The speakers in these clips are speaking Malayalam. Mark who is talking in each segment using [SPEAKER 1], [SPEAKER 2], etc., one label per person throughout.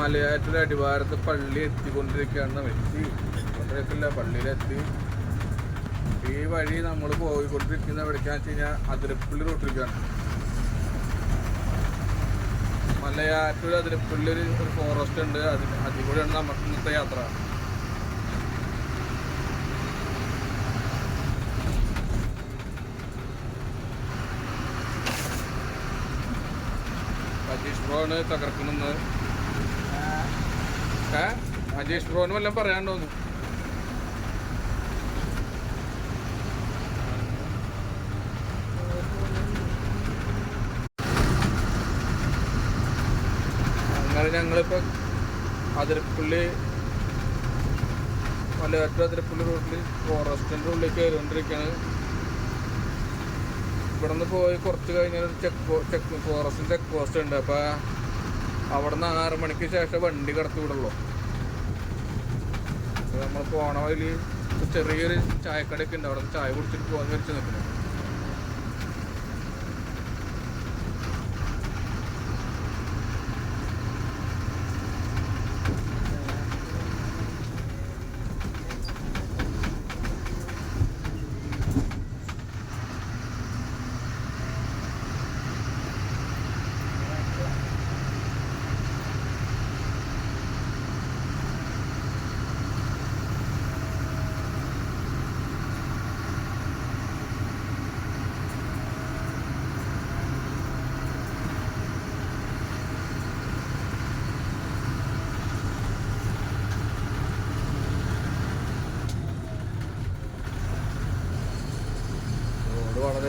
[SPEAKER 1] മലയാറ്റൂർ അടിവാരത്ത് പള്ളി എത്തിക്കൊണ്ടിരിക്കുകയാണ് എത്തി കൊണ്ടിരിക്കില്ല പള്ളിയിലെത്തി. ഈ വഴി നമ്മൾ പോയിക്കൊണ്ടിരിക്കുന്ന എവിടേക്കാന്ന് വെച്ച് കഴിഞ്ഞാൽ അതിരപ്പള്ളി റൂട്ടിലേക്കാണ്. മലയാറ്റൂർ അതിരപ്പള്ളി ഒരു ഫോറസ്റ്റ് ഉണ്ട്. അതിൽ അതിൽ കൂടെയാണ് നമുക്ക് ഇന്നത്തെ യാത്ര. അജീഷ് ബ്രോണ് തകർക്കണമെന്ന് അജീഷ് ബ്രോന് വല്ലതും പറയാണ്ടോന്ന് അങ്ങനെ ഞങ്ങളിപ്പോ അതിരപ്പള്ളി മലയാറ്റ അതിരപ്പള്ളി റോഡിൽ ഫോറസ്റ്റിന്റെ ഉള്ളിൽ കയറിക്കൊണ്ടിരിക്കുകയാണ് ഇവിടെ നിന്ന് പോയി കുറച്ച് കഴിഞ്ഞാൽ check check forest check post ഉണ്ട്. അപ്പോൾ അവിടെ നിന്ന് ആറ് മണിക്ക് ശേഷം വണ്ടി കടത്തി വിടുള്ളൂ. നമ്മൾ പോണ വഴി ചെറിയൊരു ചായക്കടയൊക്കെ ഉണ്ട്. അവിടെ ചായ കുടിച്ചിട്ട് പോകാൻ വെച്ച് നിൽക്കുന്നു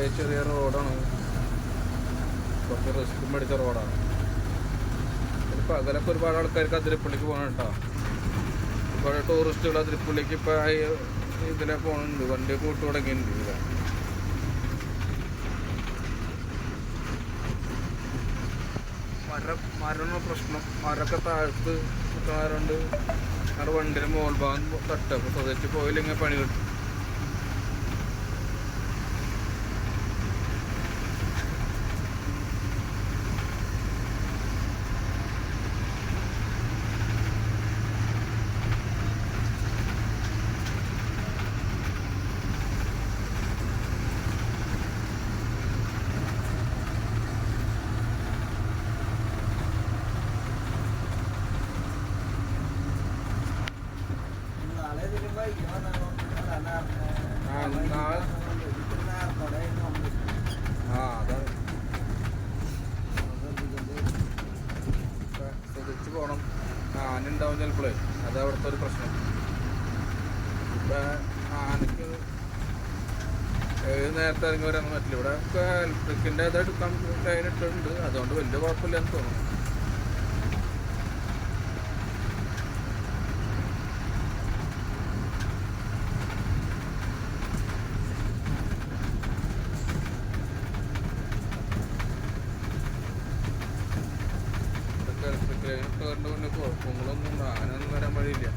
[SPEAKER 1] വളരെ ചെറിയ റോഡാണ്. കുറച്ച് റിസ്ക്കും മേടിച്ച റോഡാണ്. പകലൊക്കെ ഒരുപാട് ആൾക്കാർക്ക് അതിരപ്പള്ളിക്ക് പോകണം കേട്ടോ. ഒരുപാട് ടൂറിസ്റ്റുകൾ അതിരപ്പള്ളിക്ക് ഇപ്പം ഇതിലെ പോകുന്നുണ്ട് വണ്ടി കൂട്ടി തുടങ്ങിയിട്ടുണ്ട് ഇതിലെ മരം മരമാണ് പ്രശ്നം? മരമൊക്കെ താഴ്ത്ത് നിൽക്കണവരുണ്ട് അവിടെ വണ്ടിയുടെ മോൾ ഭാഗം തട്ടുക അപ്പോൾ സ്വദേശി പോയില്ലെങ്കിൽ പണി കിട്ടും
[SPEAKER 2] നാളെ ഇതിലും വൈകി വന്നാലോ? അല്ല, നേരത്തെ.
[SPEAKER 1] ആ, നാളെ-
[SPEAKER 2] ഇതിലും നേരത്തോടെ ആയിരുന്നു വന്നത്.
[SPEAKER 1] ആ അതാണ്
[SPEAKER 2] അത് ഇതിന്റെ
[SPEAKER 1] ശ്രദ്ധിച്ച് പോകണം ആനുണ്ടാവും ചിലപ്പോഴേ അത് അവിടുത്തെ ഒരു പ്രശ്നം. ഇപ്പം ആനക്ക് നേരത്തെ ഇറങ്ങി വരാൻ പറ്റില്ല. ഇവിടെ ഇലക്ട്രിക്കിന്റെ ഇതായിട്ട് ഇട്ടിട്ടുണ്ട്. അതുകൊണ്ട് വലിയ കുഴപ്പമില്ലെന്ന് തോന്നുന്നു ഇതൊക്കെ ഇലക്ട്രിക് ലൈൻ ഇട്ടതുകൊണ്ട് പിന്നെ കുഴപ്പങ്ങളൊന്നും ആനൊന്നും വരാൻ വഴിയില്ല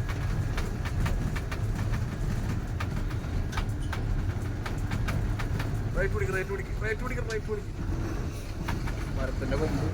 [SPEAKER 1] റൈറ്റ് പിടിക്കും റൈറ്റ് പിടിക്കും റൈറ്റ് പിടിക്കും റൈറ്റ് പിടിക്കും മരത്തിന്റെ കൊമ്പ്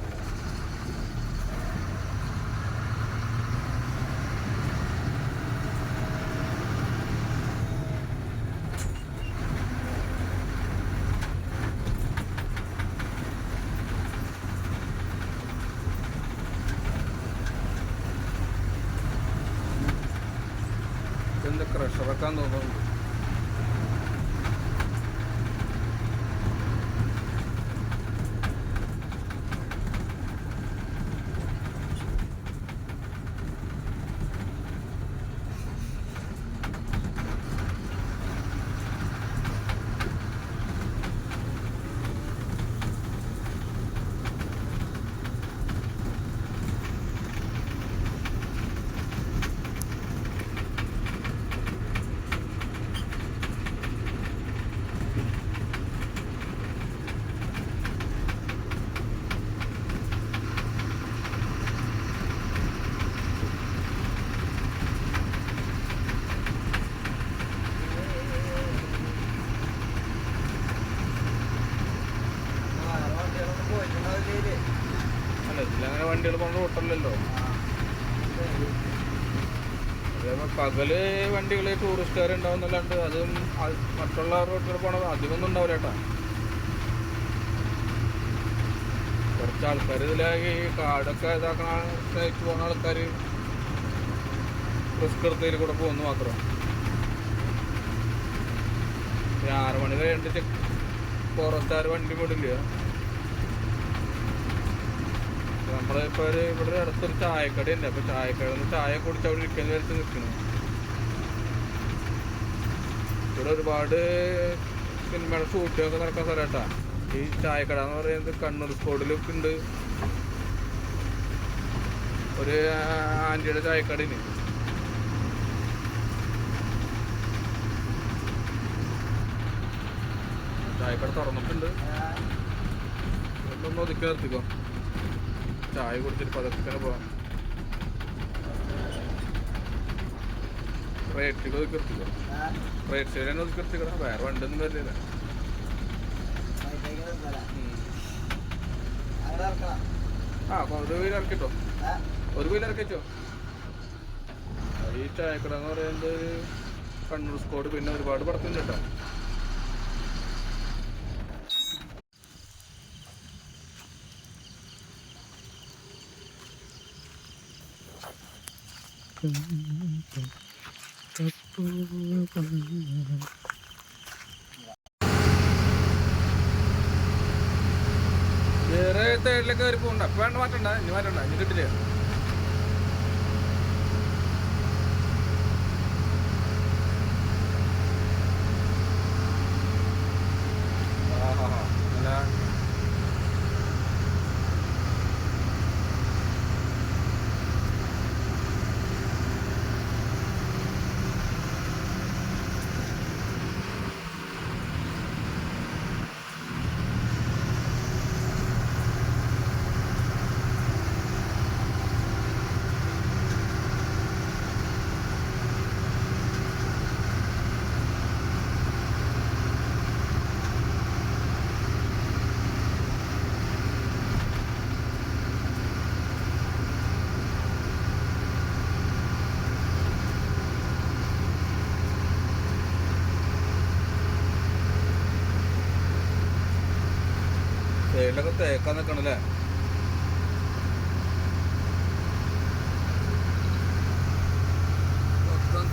[SPEAKER 1] എന്താ ക്രഷറക്കാൻ തോന്നുന്നുണ്ട്
[SPEAKER 2] വേറെ വണ്ടികളൊന്നും പോയിട്ടുണ്ടാവില്ലേ ഇതിൽ?
[SPEAKER 1] അല്ല ഇതിലങ്ങനെ വണ്ടികൾ പോകേണ്ട റൂട്ടല്ലല്ലോ. പകൽ വണ്ടികൾ ടൂറിസ്റ്റുകാർ ഉണ്ടാവുന്നല്ലാണ്ട് അതും മറ്റുള്ള റോട്ടുകൾ പോണത് അധികമൊന്നും ഉണ്ടാവില്ല കേട്ടാ. കുറച്ച് ആൾക്കാർ ഇതിലായി കാടൊക്കെ ഇതാക്കണ സ്നേഹിച്ച് പോകുന്ന ആൾക്കാർ റിസ്ക് എടുത്തതിൽ കൂടെ പോകുന്നു മാത്രം. ഈ ആറ് മണി കഴിഞ്ഞിട്ട് ഫോറസ്റ്റുകാർ വണ്ടി വിടില്ല നമ്മളിപ്പോൾ ഒരു ഇവിടെ അടുത്തൊരു ചായക്കട ഉണ്ട് അപ്പോൾ ചായക്കടയിൽ നിന്ന് ചായ കുടിച്ച് അവിടെ ഇരിക്കുന്ന വിചാരിച്ച് നിൽക്കണം ഇവിടെ ഒരുപാട് സിനിമയുടെ ഷൂട്ടിങ്ങൊക്കെ നടക്കാൻ സ്ഥലട്ടാ ഈ ചായക്കട എന്ന് പറയുന്നത് കണ്ണൂർ സ്പോട്ടിലൊക്കെ ഉണ്ട് ഒരു ആന്റിയുടെ ചായക്കടയിന് ചായക്കട തുറന്നിട്ടുണ്ട്. ഒന്ന് ഒതുക്കി നിർത്തിക്കോ. ചായ കുടിച്ചിട്ട് പതുക്കെ പോവാം റേറ്റ് ഒതുക്കി റേറ്റ് സൈഡ് തന്നെ ഒതുക്കി വേറെ വണ്ടൊന്നും ആ ഒരു വീൽ ഇറക്കിട്ടോ? ഒരു വീൽ ഇറക്കിച്ചോ ഈ ചായക്കട എന്ന് പറയുന്നത് കണ്ണൂർ സ്കോഡ് പിന്നെ ഒരുപാട് പടത്തുണ്ട് കേട്ടോ. വേറെ സൈഡിലേക്ക് കയറി പോകണ്ട വേണ്ട മാറ്റണ്ട. ഇനി മാറ്റണ്ട. ഇനി കിട്ടില്ല ആഹാഹാ. നല്ല സൈഡിലൊക്കെ തേക്കാൻ നിൽക്കണല്ലേ മൊത്തം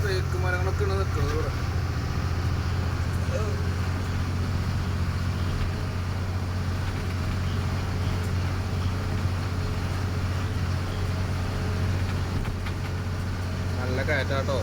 [SPEAKER 1] നല്ല കയറ്റാട്ടോ.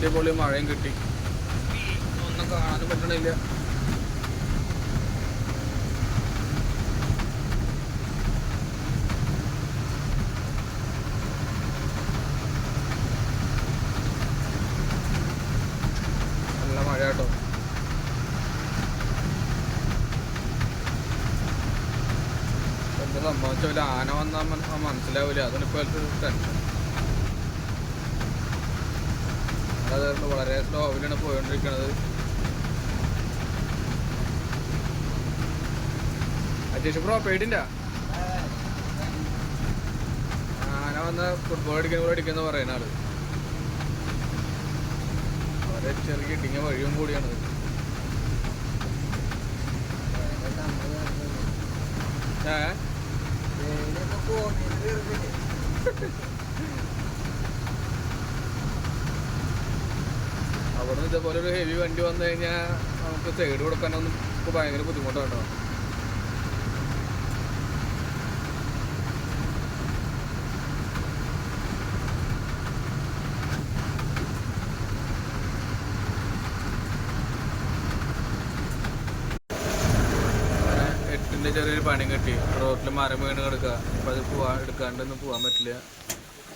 [SPEAKER 1] അടിപൊളി മഴയും കിട്ടി. ഒന്നും കാണാനും പറ്റണില്ല. നല്ല ആന വന്നാൽ മനസ്സിലാവില്ല അതിനിപ്പോ ടെൻഷൻ. അതുകൊണ്ട് വളരെ സ്ലോവിലാണ് പോയിക്കൊണ്ടിരിക്കുന്നത് ബ്രോ പേടിന്റെ ആന വന്ന് ഫുട്ബോൾ അടിക്കുന്ന പോലെ അടിക്കുന്ന പറയുന്ന ആൾ. വളരെ ചെറിയ ഇടിങ്ങ വഴിയും കൂടിയാണത് ഏഹ് അവിടെ നിന്ന് ഇതേപോലെ ഒരു ഹെവി വണ്ടി വന്നു കഴിഞ്ഞാൽ നമുക്ക് സൈഡ് കൊടുക്കാനൊന്നും നമുക്ക് ഭയങ്കര ബുദ്ധിമുട്ടാണ് എട്ടിന്റെ ചെറിയൊരു പണി കിട്ടി. റോട്ടിൽ മരം വീണ് കിടക്കുക അപ്പോൾ അത് പോവാൻ എടുക്കാണ്ടൊന്നും പോകാൻ പറ്റില്ല.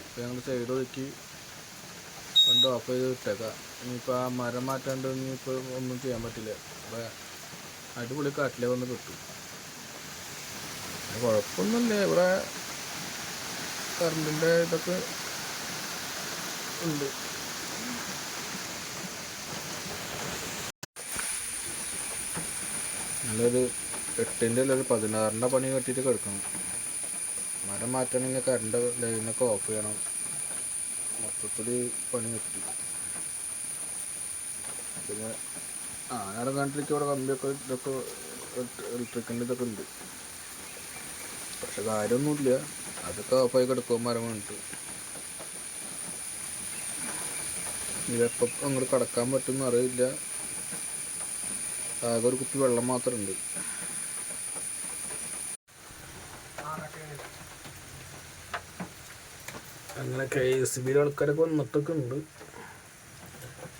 [SPEAKER 1] അപ്പോൾ ഞങ്ങൾ സൈഡ് ഒതുക്കി. വണ്ടി ഓഫ് ചെയ്ത് വിട്ടേക്കാം ഇനിയിപ്പോൾ ആ മരം മാറ്റാണ്ട് ഇനിയിപ്പോൾ ഒന്നും ചെയ്യാൻ പറ്റില്ല. അപ്പോൾ അടിപൊളി കാട്ടിലേ വന്ന് കിട്ടും. കുഴപ്പമൊന്നുമില്ല. ഇവിടെ കറണ്ടിന്റെ ഇതൊക്കെ ഉണ്ട്. നല്ലൊരു എട്ടിന്റെ അല്ല ഒരു പതിനാറിന്റെ പണി കെട്ടിയിട്ട് കിടക്കണം. മരം മാറ്റണമെങ്കിൽ കറണ്ട് ലൈനൊക്കെ ഓഫ് ചെയ്യണം. മൊത്തത്തിൽ പണി കിട്ടി പിന്നെ ആ ഞാൻ കണ്ടിട്ട് ഇവിടെ കമ്പിയൊക്കെ ഇതൊക്കെ ഇലക്ട്രിക്കിന്റെ ഇതൊക്കെ ഉണ്ട്. പക്ഷെ കാര്യമൊന്നുമില്ല. അതൊക്കെ ഓഫായി കിടക്കും മരം വീണിട്ട് ഇതെപ്പം അങ്ങോട്ട് കടക്കാൻ പറ്റുമെന്ന് അറിയില്ല. ആകെ ഒരു കുപ്പി വെള്ളം മാത്രമുണ്ട്. അങ്ങനെ കെ എസ് ബിയിലെ ആൾക്കാരൊക്കെ വന്നിട്ടൊക്കെ ഉണ്ട്.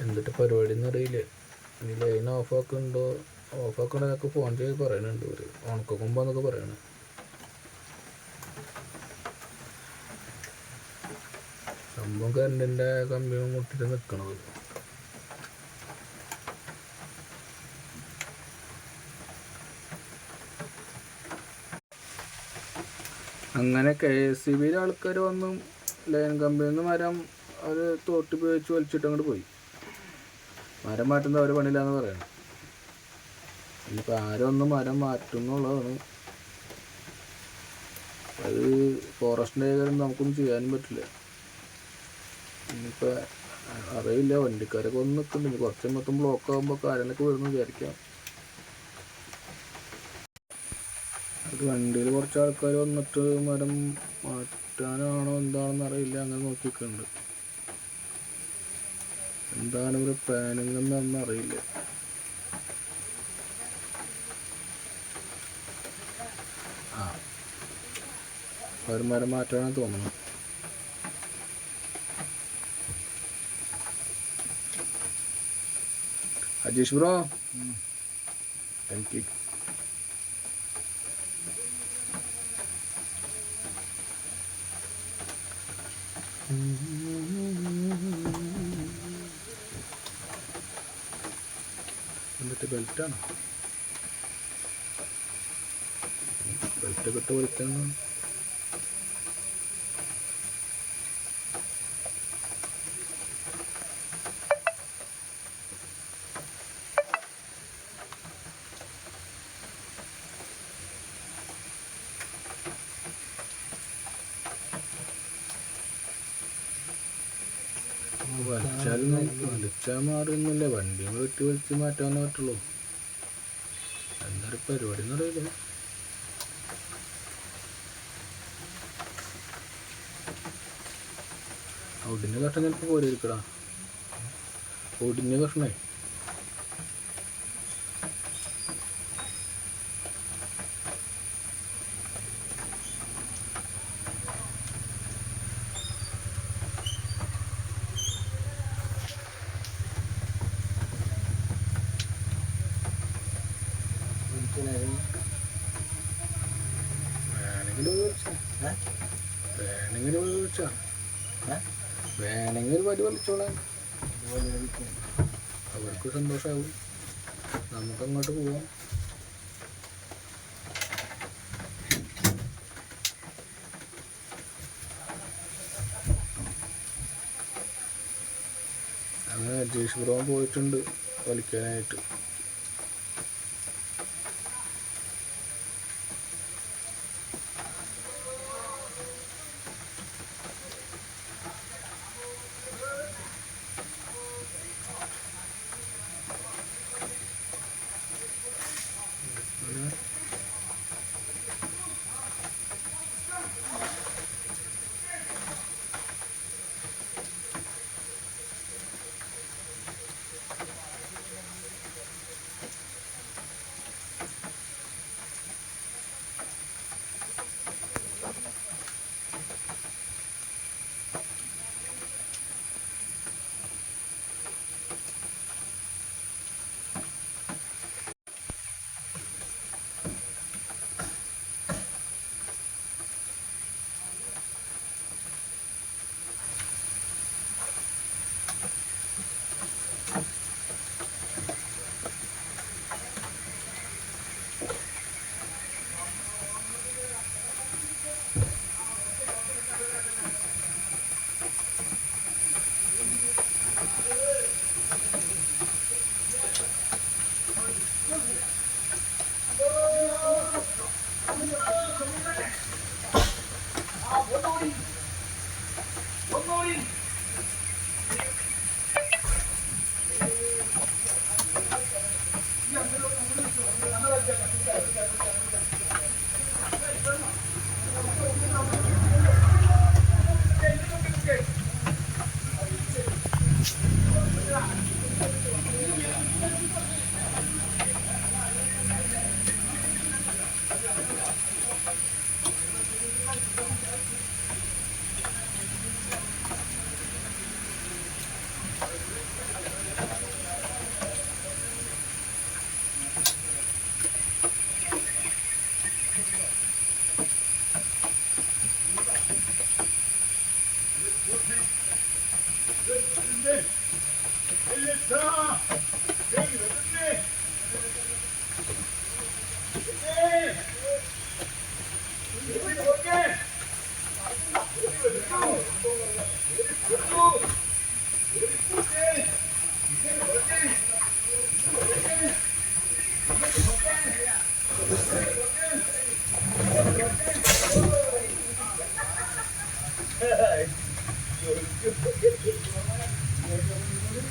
[SPEAKER 1] എന്നിട്ട് പരിപാടി എന്ന് അറിയില്ല ഇനി ലൈൻ ഓഫ് ആക്കുന്നുണ്ടോ ഓഫ് ആക്കണമെന്നൊക്കെ ഫോൺ ചെയ്ത് പറയണുണ്ട് ഇവർ ഉണക്കുമ്പോന്നൊക്കെ പറയണേ. സംഭവം കറണ്ടിന്റെ കമ്പിയും മുട്ടിട്ട് നിൽക്കണത് അങ്ങനെ കെ എസ് സി ബിയിലെ ആൾക്കാർ വന്നു ലൈൻ കമ്പിയിൽ നിന്ന് മരം അവർ തോട്ടി ഉപയോഗിച്ച് വലിച്ചിട്ട് അങ്ങോട്ട് പോയി. മരം മാറ്റുന്ന അവർ പണിയില്ലാന്ന് പറയണം. ഇനിയിപ്പോൾ ആരൊന്നും മരം മാറ്റുന്നുള്ളതാണ്. അത് ഫോറസ്റ്റിന്റെ കാര്യം നമുക്കൊന്നും ചെയ്യാനും പറ്റില്ല. ഇനിയിപ്പോൾ അറിയില്ല വണ്ടിക്കാരൊക്കെ ഒന്ന് നിൽക്കുന്നുണ്ട്. കുറച്ച് മൊത്തം ബ്ലോക്ക് ആകുമ്പോൾ കാര്യങ്ങളൊക്കെ വരുന്നു വിചാരിക്കാം. വണ്ടിയിൽ കുറച്ച് ആൾക്കാർ വന്നിട്ട് മരം മാറ്റാനാണോ എന്താണെന്ന് അറിയില്ല. അങ്ങനെ നോക്കിയിട്ടുണ്ട്. എന്താണ് ഒരു പ്ലാനിങ് എന്നൊന്നും അറിയില്ല. ആ. ഒരു മരം മാറ്റാനാണ് തോന്നുന്നു. അജീഷ് ബ്രോ? എനിക്ക് ബെൽറ്റ് കിട്ട് വലിക്കുന്നു വലിച്ചാൽ വലിച്ചാൽ മാറുന്നില്ല വണ്ടി വെട്ടി വലിച്ച് മാറ്റാനേ പറ്റുള്ളൂ. പരിപാടി എന്നറിയില്ല ഒടിഞ്ഞ കഷ്ണം ചിലപ്പോൾ ഇരിക്കടാ ഒടിഞ്ഞ കഷ്ണേ. വേണമെങ്കിൽ വിളിച്ചാണ് വേണമെങ്കിൽ ഒരു വടി വലിച്ചോളാം അവർക്ക് നമുക്ക് നമുക്കങ്ങോട്ട് പോവാം. അങ്ങനെ രജീഷ് ബ്രോ പോയിട്ടുണ്ട്. വലിക്കാനായിട്ട് あっ。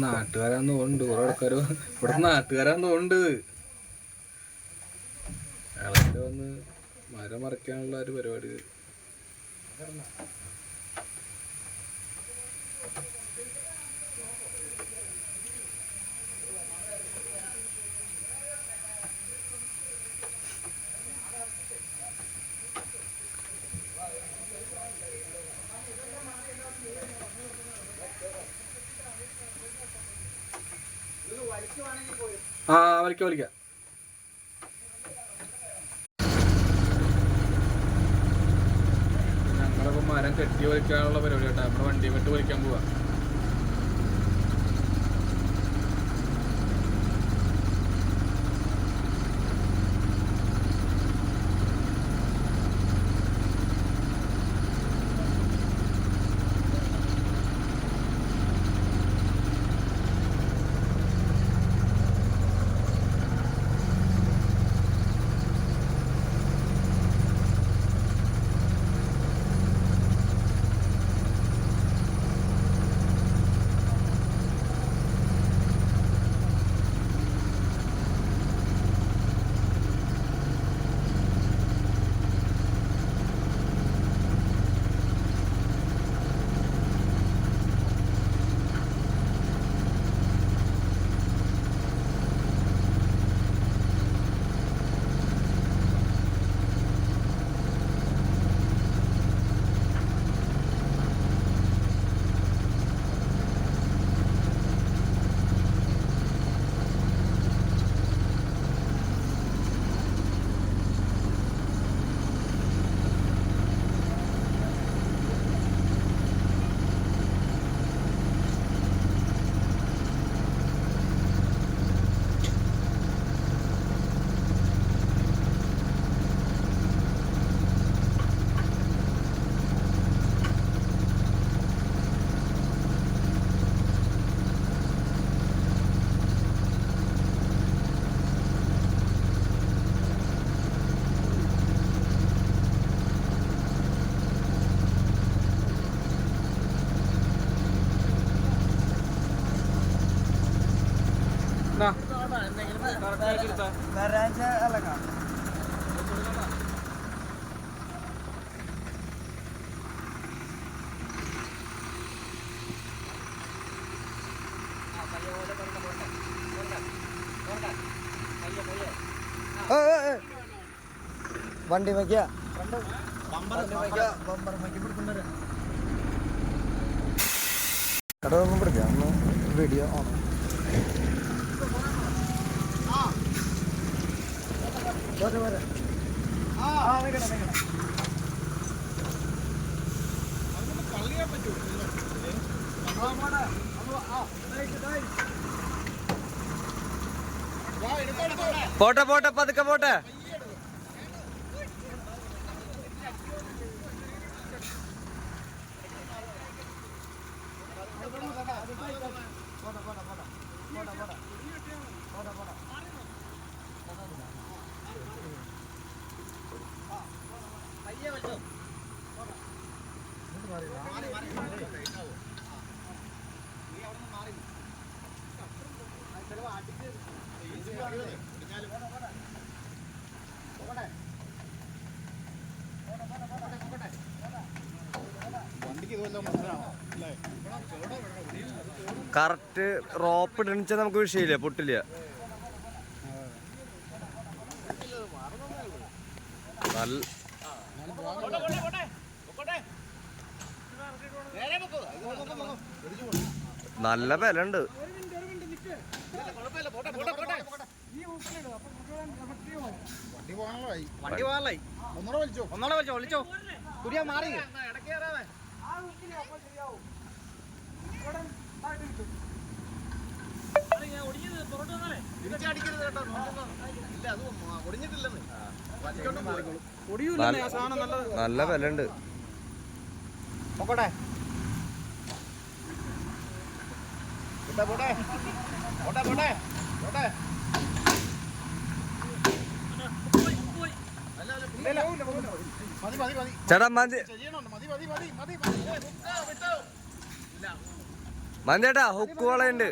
[SPEAKER 1] നാട്ടുകാരാന്ന് കുറെ ആൾക്കാർ ഇവിടെ നാട്ടുകാരാന്ന് തോന്നുന്നുണ്ട്. വന്ന് മരം മറിക്കാനുള്ള ഒരു പരിപാടി ആ വലിക്കാം വലിക്കാം ഞങ്ങളിപ്പോ മരം കെട്ടി വലിക്കാനുള്ള പരിപാടി കേട്ടോ. നമ്മുടെ വണ്ടി വിട്ട് വലിക്കാൻ പോവാ. എടുത്താ
[SPEAKER 2] വരാച്ച ഇളകാം വണ്ടി വയ്ക്കുക കട ഒന്നും പിടിക്കാം വീഡിയോ ഓൺ പോരെ പോരെ ആ നിൽക്കട്ടെ നിൽക്കട്ടെ
[SPEAKER 3] പോട്ടെ പോട്ടെ പതുക്കെ പോട്ടെ കറക്റ്റ് റോപ്പ് ഇടണിച്ചാൽ നമുക്ക് വിഷയമില്ല പൊട്ടില്ല. നല്ല നല്ല വില ഉണ്ട്
[SPEAKER 2] വണ്ടി പോകാനായി ഒന്നോടെ വിളിച്ചോ ഒന്നോടെ വിളിച്ചോ വിളിച്ചോ. കുരിയാ മാറി.
[SPEAKER 3] നല്ല വില ഉണ്ട്
[SPEAKER 2] പോട്ടെ പോട്ടെ പോട്ടെ പോട്ടെ പോട്ടെ പോട്ടെ ഇല്ല, ഇല്ല. മതി മതി മതി
[SPEAKER 3] ചേട്ടാ
[SPEAKER 2] മതി മതി മതി മതി മതി. ഏ, വിട്ടോ, വിട്ടോ.
[SPEAKER 3] മന്തി ചേട്ടാ ഹുക്ക് വളയുണ്ട്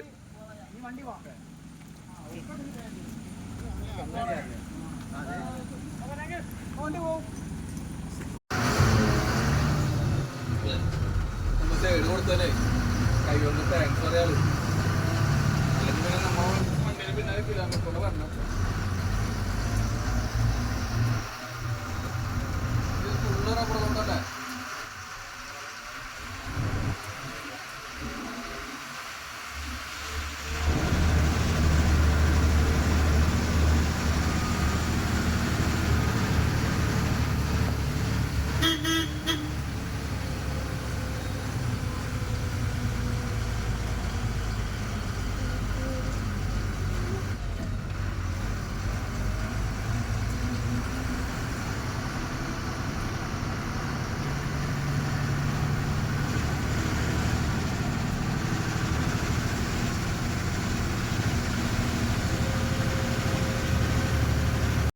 [SPEAKER 1] നമ്മൾ സൈഡ് കൊടുത്താലേ കൈ കൊണ്ട് താങ്ക്സ് പറയാൾ അല്ലെങ്കിൽ പിന്നെ നമ്മ വണ്ടിയിൽ പിന്നാലെ കിലോമീറ്റർ വരണം